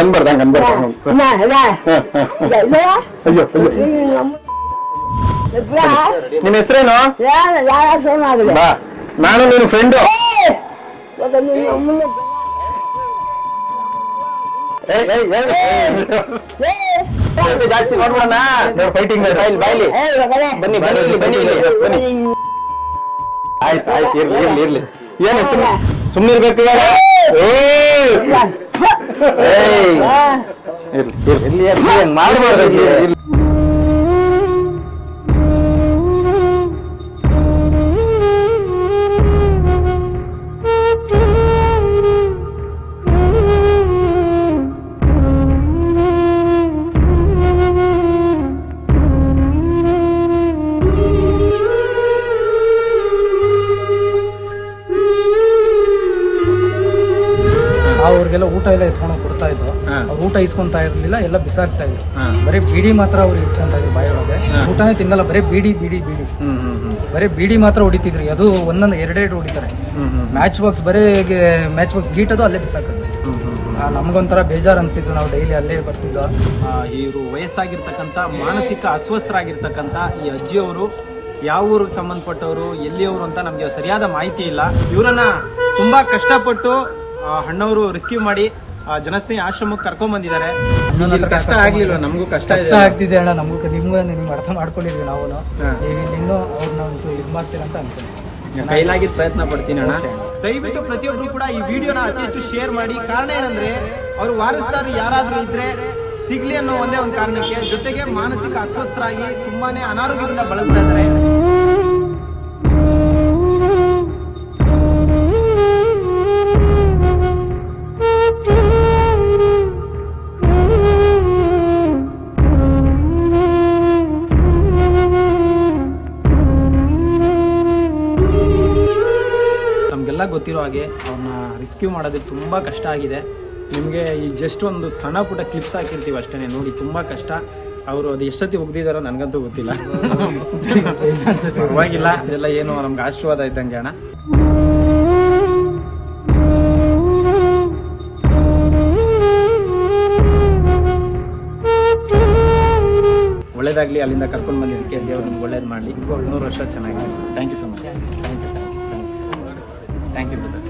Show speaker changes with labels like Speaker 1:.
Speaker 1: ಅನ್ಬಾರ್ದು ಹಂಗ್. ಅನ್ಬಾರ್ದು. ಅಯ್ಯೋ ಅಯ್ಯೋ ನಿನ್ನ ಹೆಸರೇನು? ಬಾ. ನಾನು ನಿನ್ನ ಫ್ರೆಂಡು ಜಾಸ್ತಿ ನೋಡ್ಬೋಣ ಫೈಟಿಂಗ್ ಬಾಯ್ಲಿ ಬನ್ನಿ ಬನ್ನಿ ಇಲ್ಲಿ ಬನ್ನಿ ಇಲ್ಲಿ ಬನ್ನಿ. ಆಯ್ತು ಆಯ್ತು ಇರ್ಲಿ ಇರ್ಲಿ ಇರ್ಲಿ. ಏನು ಸುಮ್ಮನೆ ಸುಮ್ಮನೆ ಇರ್ಬೇಕು ಇವಾಗ? மாறுபாடு
Speaker 2: ಅವ್ರಿಗೆಲ್ಲ ಊಟ ಎಲ್ಲ ಎತ್ಕೊಂಡು ಕೊಡ್ತಾ ಇದ್ರು. ಅವ್ರು ಊಟ ಇಸ್ಕೊಂತಾ ಇರ್ಲಿಲ್ಲ ಎಲ್ಲ ಬಿಸಾಕ್ತಾ ಇದ್ರು. ಬರೀ ಬೀಡಿ ಮಾತ್ರ ಅವ್ರು ಇಟ್ಕೊಂತ ಇದ್ರು ಬಾಯೊಳಗೆ. ಊಟನೇ ತಿನ್ನಲ್ಲ ಬರೀ ಬೀಡಿ ಬೀಡಿ ಬೀಡಿ. ಬರೀ ಬೀಡಿ ಮಾತ್ರ ಹೊಡಿತಿದ್ರು. ಅದು ಒಂದೊಂದು ಎರಡೆರಡು ಹೊಡಿತಾರೆ. ಮ್ಯಾಚ್ ಬಾಕ್ಸ್ ಬರೀ ಮ್ಯಾಚ್ ಬಾಕ್ಸ್ ಗೀಟದು ಅಲ್ಲೇ ಬಿಸಾಕೋದು. ನಮ್ಗೊಂಥರ ಬೇಜಾರು ಅನಿಸ್ತಿತ್ತು ನಾವು ಡೈಲಿ ಅಲ್ಲೇ ಬರ್ತಿದ್ದೋ
Speaker 3: ಇವರು ವಯಸ್ಸಾಗಿರ್ತಕ್ಕಂಥ ಮಾನಸಿಕ ಅಸ್ವಸ್ಥರಾಗಿರ್ತಕ್ಕಂಥ ಈ ಅಜ್ಜಿಯವರು ಯಾವ ಊರಿಗೆ ಸಂಬಂಧಪಟ್ಟವರು ಎಲ್ಲಿಯವರು ಅಂತ ನಮಗೆ ಸರಿಯಾದ ಮಾಹಿತಿ ಇಲ್ಲ. ಇವರನ್ನ ತುಂಬಾ ಕಷ್ಟಪಟ್ಟು ಅಣ್ಣವರು ರಿಸ್ಕ್ಯೂ ಮಾಡಿ ಆ, ಜನಸ್ನೇಹಿ ಆಶ್ರಮಕ್ಕೆ ಕರ್ಕೊಂಡ್ ಬಂದಿದ್ದಾರೆ. ಕಷ್ಟ ಆಗ್ಲಿಲ್ಲ ನಮಗೂ ಕಷ್ಟ
Speaker 2: ಕಷ್ಟ ಆಗ್ತಿದೆ ಅಣ್ಣ. ನಮಗೂ ನಿಮ್ಗೂ ನಿಮ್ಗೆ ಅರ್ಥ ಮಾಡ್ಕೊಂಡಿದ್ವಿ ನಾವು ಇನ್ನೂ ಅವ್ರನ್ನ ಒಂದು ಇದು ಮಾಡ್ತೀರ ಅಂತ ಅನ್ಕೊಂಡು
Speaker 3: ಕೈಲಾಗಿ ಪ್ರಯತ್ನ ಪಡ್ತೀನಿ ಅಣ್ಣ. ದಯವಿಟ್ಟು ಪ್ರತಿಯೊಬ್ರು ಕೂಡ ಈ ವಿಡಿಯೋನ ಅತಿ ಹೆಚ್ಚು ಶೇರ್ ಮಾಡಿ. ಕಾರಣ ಏನಂದ್ರೆ ಅವ್ರು ವಾರಿಸ್ತಾರ ಯಾರಾದ್ರೂ ಇದ್ರೆ ಸಿಗ್ಲಿ ಅನ್ನೋ ಒಂದೇ ಒಂದು ಕಾರಣಕ್ಕೆ ಜೊತೆಗೆ ಮಾನಸಿಕ ಅಸ್ವಸ್ಥರಾಗಿ ತುಂಬಾನೇ ಅನಾರೋಗ್ಯದಿಂದ ಬಳಸ್ತಾ ಇದ್ದಾರೆ. ನಮಗೆಲ್ಲ ಗೊತ್ತಿರೋ ಹಾಗೆ ಅವ್ರನ್ನ ರಿಸ್ಕ್ಯೂ ಮಾಡೋದಕ್ಕೆ ತುಂಬ ಕಷ್ಟ ಆಗಿದೆ. ನಿಮಗೆ ಈ ಜಸ್ಟ್ ಒಂದು ಸಣ್ಣ ಪುಟ್ಟ ಕ್ಲಿಪ್ಸ್ ಹಾಕಿರ್ತೀವಿ ಅಷ್ಟೇ ನೋಡಿ ತುಂಬ ಕಷ್ಟ. ಅವರು ಅದು ಎಷ್ಟೊತ್ತಿ ಒಗ್ದಿದಾರೋ ನನಗಂತೂ ಗೊತ್ತಿಲ್ಲ. ಪರವಾಗಿಲ್ಲ ಅದೆಲ್ಲ ಏನು ನಮ್ಗೆ ಆಶೀರ್ವಾದ ಇದ್ದಂಗೆ ಅಣ್ಣ. ಒಳ್ಳೇದಾಗ್ಲಿ, ಅಲ್ಲಿಂದ ಕರ್ಕೊಂಡು ಬಂದಿದ್ದಕ್ಕೆ ದೇವ್ರು ನಿಮ್ಗೆ ಒಳ್ಳೇದು ಮಾಡಲಿ. ನೂರು ವರ್ಷ ಚೆನ್ನಾಗಿದೆ sir. Thank you so much thank you thank you thank you